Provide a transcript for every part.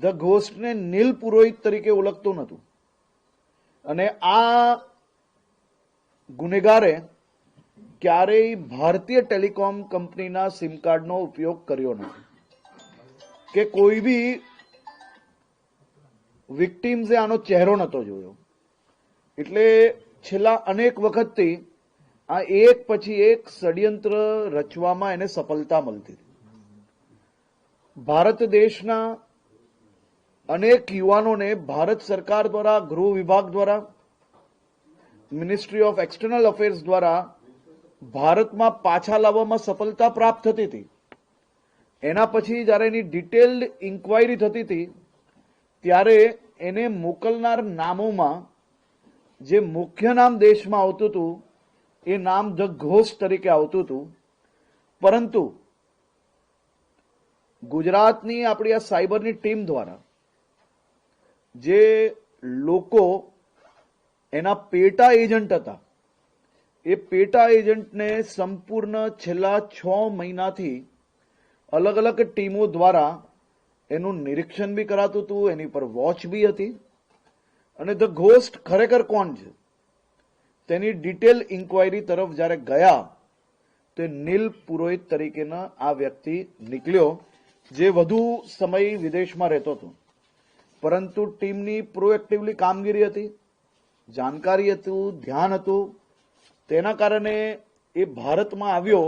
The ઘોસ્ટને નીલ પુરોહિત તરીકે ઓળખતું નહોતું. અને આ ગુનેગારે ક્યારેય ભારતીય ટેલિકોમ કંપનીના સિમ કાર્ડનો ઉપયોગ કર્યો નથી. કે કોઈ બી વિક્ટીમ્સે આનો ચહેરો નહોતો જોયો. એટલે છેલ્લા અનેક વખતથી આ એક પછી એક ષડયંત્ર રચવામાં એને સફળતા મળતી ભારત દેશના અનેક યુવાનોને ભારત સરકાર દ્વારા, ગૃહ વિભાગ દ્વારા મિનિસ્ટ્રી ઓફ એક્સટર્નલ અફેર્સ દ્વારા ભારતમાં પાછા લાવવામાં સફળતા પ્રાપ્ત થતી હતી. એના પછી જ્યારે એની ડિટેલ્ડ ઇન્ક્વાયરી થતી હતી, ત્યારે એને મોકલનાર નામોમાં જે મુખ્ય નામ દેશમાં આવતું હતું, એ નામ ધ ઘોષ તરીકે આવતું હતું. પરંતુ ગુજરાતની આપણી આ સાયબરની ટીમ દ્વારા જે લોકો એના પેટા એજન્ટ હતા. એ પેટા એજન્ટને સંપૂર્ણ છેલ્લા છ મહિનાથી અલગ અલગ ટીમો દ્વારા એનું નિરીક્ષણ બી કરાતું હતું, એની પર વોચ બી હતી. અને ધ ઘોસ્ટ ખરેખર કોણ છે? તેની ડિટેલ ઇન્ક્વાયરી તરફ જ્યારે ગયા, તે નીલ પુરોહિત તરીકેના આ વ્યક્તિ નીકળ્યો, જે વધુ સમય વિદેશમાં રહેતો હતો. પરંતુ ટીમની પ્રોએક્ટિવલી કામગીરી હતી, જાણકારી હતું, ધ્યાન હતું. તેના કારણે એ ભારતમાં આવ્યો,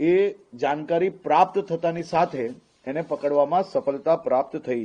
એ જાણકારી પ્રાપ્ત થતાની સાથે એને પકડવામાં સફળતા પ્રાપ્ત થઈ છે.